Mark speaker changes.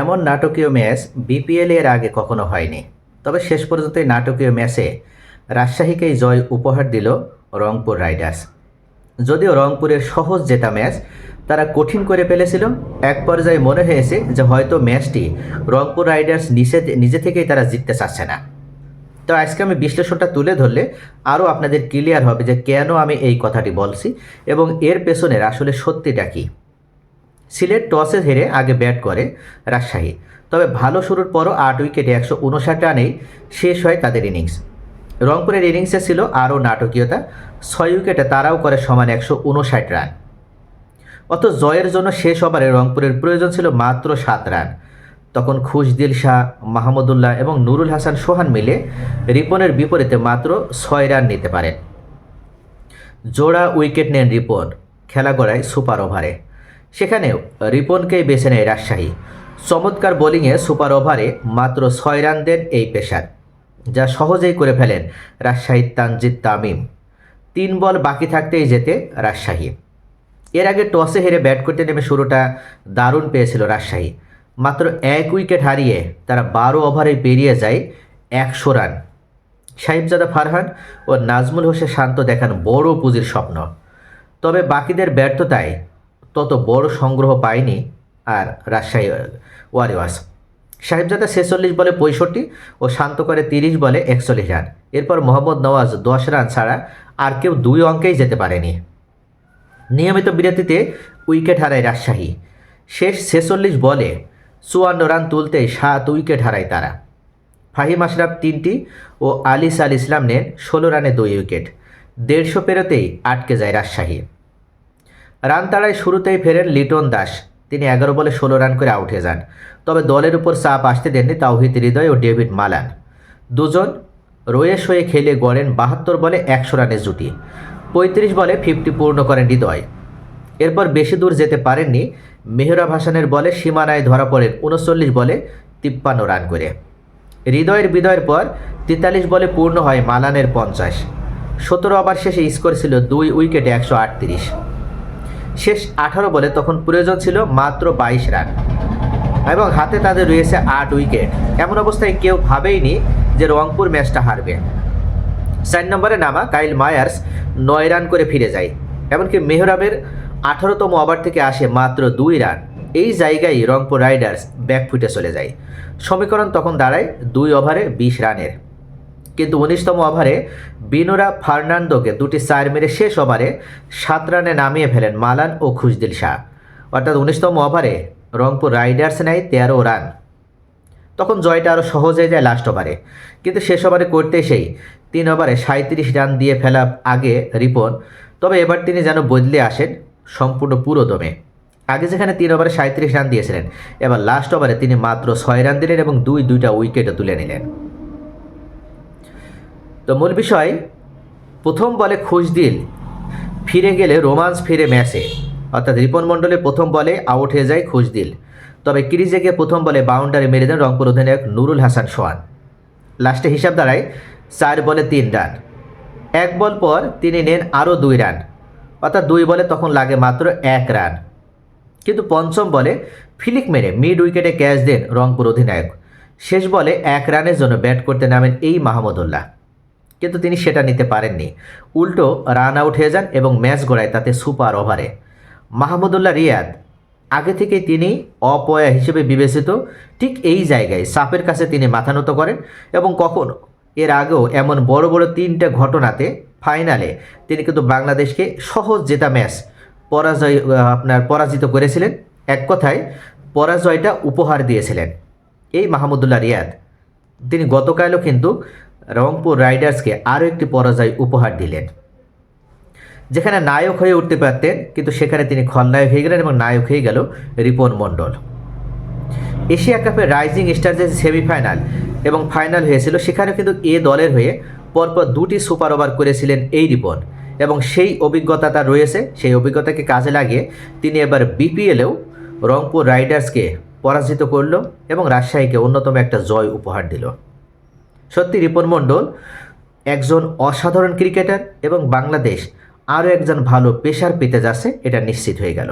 Speaker 1: এমন নাটকীয় match BPL এর আগে কখনো হয়নি। তবে শেষ পর্যন্ত নাটকীয় ম্যাচে রাজশাহীকেই জয় উপহার দিল রংপুর রাইডার্স। যদিও রংপুরের সহজ জেতা ম্যাচ, তারা কঠিন করে ফেলেছিল। এক পর্যায়ে মনে হয়েছে যে হয়তো ম্যাচটি রংপুর রাইডার্স নিজে নিজে থেকেই তারা জিততে চাচ্ছে না। তো আজকে আমি বিশ্লেষণটা তুলে ধরলে আরও আপনাদের ক্লিয়ার হবে যে কেন আমি এই কথাটি বলছি এবং এর পেছনের আসলে সত্যিটা কী। সিলেট টসে হেরে আগে ব্যাট করে রাজশাহী। তবে ভালো শুরুর পরও আট উইকেটে একশো উনষাট রানেই শেষ হয় তাদের ইনিংস। রংপুরের ইনিংসে ছিল আরও নাটকীয়তা, ছয় উইকেটে তারাও করে সমান একশো উনষাট রান। অত জয়ের জন্য শেষ ওভারে রংপুরের প্রয়োজন ছিল মাত্র সাত রান। তখন খুশদিল শাহ মাহমুদুল্লাহ এবং নুরুল হাসান সোহান মিলে রিপনের বিপরীতে মাত্র ছয় রান নিতে পারেন। জোড়া উইকেট নেন রিপন খেলা গড়ায় সুপার ওভারে। সেখানেও রিপনকেই বেছে নেয় রাজশাহী। চমৎকার বোলিংয়ে সুপার ওভারে মাত্র ছয় রান দেন এই পেশার যা সহজেই করে ফেলেন রাজশাহীর তানজিদ তামিম। তিন বল বাকি থাকতেই যেতে রাজশাহী। এর আগে টসে হেরে ব্যাট করতে নেমে শুরুটা দারুণ পেয়েছিল রাজশাহী। মাত্র এক উইকেট হারিয়ে তারা বারো ওভারে পেরিয়ে যায় একশো রান। সাহিবজাদা ফারহান ও নাজমুল হোসেন শান্ত দেখান বড় পুঁজির স্বপ্ন। তবে বাকিদের ব্যর্থতায় বড় সংগ্রহ পায়নি আর রাজশাহী ওয়ারিওয়ার্স। সাহেবজাদা ছেচল্লিশ বলে পঁয়ষট্টি ও শান্ত করে তিরিশ বলে একচল্লিশ রান। এরপর মোহাম্মদ নওয়াজ দশ রান ছাড়া আর কেউ দুই অঙ্কেই যেতে পারেনি। নিয়মিত বিরতিতে উইকেট হারায় রাজশাহী। শেষ ছেচল্লিশ বলে চুয়ান্ন রান তুলতে সাত উইকেট হারায় তারা। ফাহিম আশরাফ তিনটি ও আলিস আল ইসলাম নেন ষোলো রানে দুই উইকেট। দেড়শো পেরোতেই আটকে যায় রাজশাহী। রান তাড়ায় শুরুতেই ফেরেন লিটন দাস। তিনি এগারো বলে ষোলো রান করে আউট হয়ে যান। তবে দলের উপর চাপ আসতে দেননি তাওহিদ হৃদয় ও ডেভিড মালান। দুজন রয়েস হয়ে খেলে গড়েন বাহাত্তর বলে একশো রানের জুটি। পঁয়ত্রিশ বলে ফিফটি পূর্ণ করেন হৃদয়। এরপর বেশি দূর যেতে পারেননি মেহরাব হাসানের বলে সীমানায় ধরা পড়েন উনচল্লিশ বলে তিপ্পান্ন রান করে। হৃদয়ের বিদয়ের পর তেতাল্লিশ বলে পূর্ণ হয় মালানের পঞ্চাশ। সতেরো ওভার শেষে স্কোর ছিল দুই উইকেটে একশো আটত্রিশ। শেষ আঠারো বলে তখন প্রয়োজন ছিল মাত্র বাইশ রান। এবং হাতে তাদের রয়েছে আট উইকেট। এমন অবস্থায় কেউ ভাবেইনি যে রংপুর ম্যাচটা হারবে। চার নম্বরে নামা কাইল মায়ার্স নয় রান করে ফিরে যায়। এমনকি মেহরাবের আঠারোতম ওভার থেকে আসে মাত্র দুই রান। এই জায়গায় রংপুর রাইডার্স ব্যাকফুটে চলে যায়। সমীকরণ তখন দাঁড়ায় দুই ওভারে বিশ রানের। কিন্তু উনিশতম ওভারে বিনোরা ফার্নান্দোকে দুটি চার মেরে শেষ ওভারে সাত রানে নামিয়ে ফেলেন মালান ও খুশদিল শাহ। অর্থাৎ উনিশতম ওভারে রংপুর রাইডার্স নেয় তেরো রান। তখন জয়টা আরও সহজ হয়ে যায় লাস্ট ওভারে। কিন্তু শেষ ওভারে করতে সেই তিন ওভারে সাঁত্রিশ রান দিয়ে ফেলা আগে রিপন। তবে এবার তিনি যেন বদলে আসেন সম্পূর্ণ পুরো দমে। আগে যেখানে তিন ওভারে সাঁত্রিশ রান দিয়েছিলেন, এবার লাস্ট ওভারে তিনি মাত্র ছয় রান দিলেন এবং দুই দুইটা উইকেটও তুলে নিলেন। তো মূল বিষয়, প্রথম বলে খুশদিল ফিরে গেলে রোমান্স ফিরে ম্যাচে অর্থাৎ রিপন মণ্ডলের প্রথম বলে আউট হয়ে যায় খুশদিল তবে ক্রিজে গিয়ে প্রথম বলে বাউন্ডারি মেরে দেন রংপুর অধিনায়ক নুরুল হাসান সোহান। লাস্টে হিসাব দাঁড়ায়, চার বলে তিন রান। এক বল পর তিনি নেন আরও দুই রান। অর্থাৎ দুই বলে তখন লাগে মাত্র এক রান। কিন্তু পঞ্চম বলে ফিলিক মেরে মিড উইকেটে ক্যাচ দেন রংপুর অধিনায়ক। শেষ বলে এক রানের জন্য ব্যাট করতে নামেন এই মাহমুদুল্লাহ কিন্তু তিনি সেটা নিতে পারেননি। উল্টো রান আউট হয়ে যান এবং ম্যাচ গড়ায় তাতে সুপার ওভারে। মাহমুদুল্লাহ রিয়াদ, আগে থেকেই তিনি অপয়া হিসেবে বিবেচিত, ঠিক এই জায়গায় সাপের কাছে তিনি মাথা নত করেন এবং কখনো এর আগেও এমন বড় বড় তিনটে ঘটনাতে ফাইনালে তিনি কিন্তু বাংলাদেশকে সহজ জেতা ম্যাচ পরাজয় আপনার পরাজিত করেছিলেন। এক কথায় পরাজয়টা উপহার দিয়েছিলেন। এই মাহমুদুল্লাহ রিয়াদ, তিনি গতকালও কিন্তু রংপুর রাইডার্সকে আরও একটি পরাজয় উপহার দিলেন। যেখানে নায়ক হয়ে উঠতে পারতেন, কিন্তু সেখানে তিনি খলনায়ক হয়ে গেলেন এবং নায়ক হয়ে গেল রিপন মণ্ডল। এশিয়া কাপের রাইজিং স্টার্সের সেমিফাইনাল এবং ফাইনাল হয়েছিল। সেখানে কিন্তু এ দলের হয়ে পরপর দুটি সুপার ওভার করেছিলেন এই রিপন এবং সেই অভিজ্ঞতা তার রয়েছে। সেই অভিজ্ঞতাকে কাজে লাগিয়ে তিনি এবার বিপিএলেও রংপুর রাইডার্সকে পরাজিত করল এবং রাজশাহীকে অন্যতম একটা জয় উপহার দিল। সত্যি রিপন মণ্ডল, একজন অসাধারণ ক্রিকেটার এবং বাংলাদেশ আরও একজন ভালো পেশার পেতে যাচ্ছে, এটা নিশ্চিত হয়ে গেল।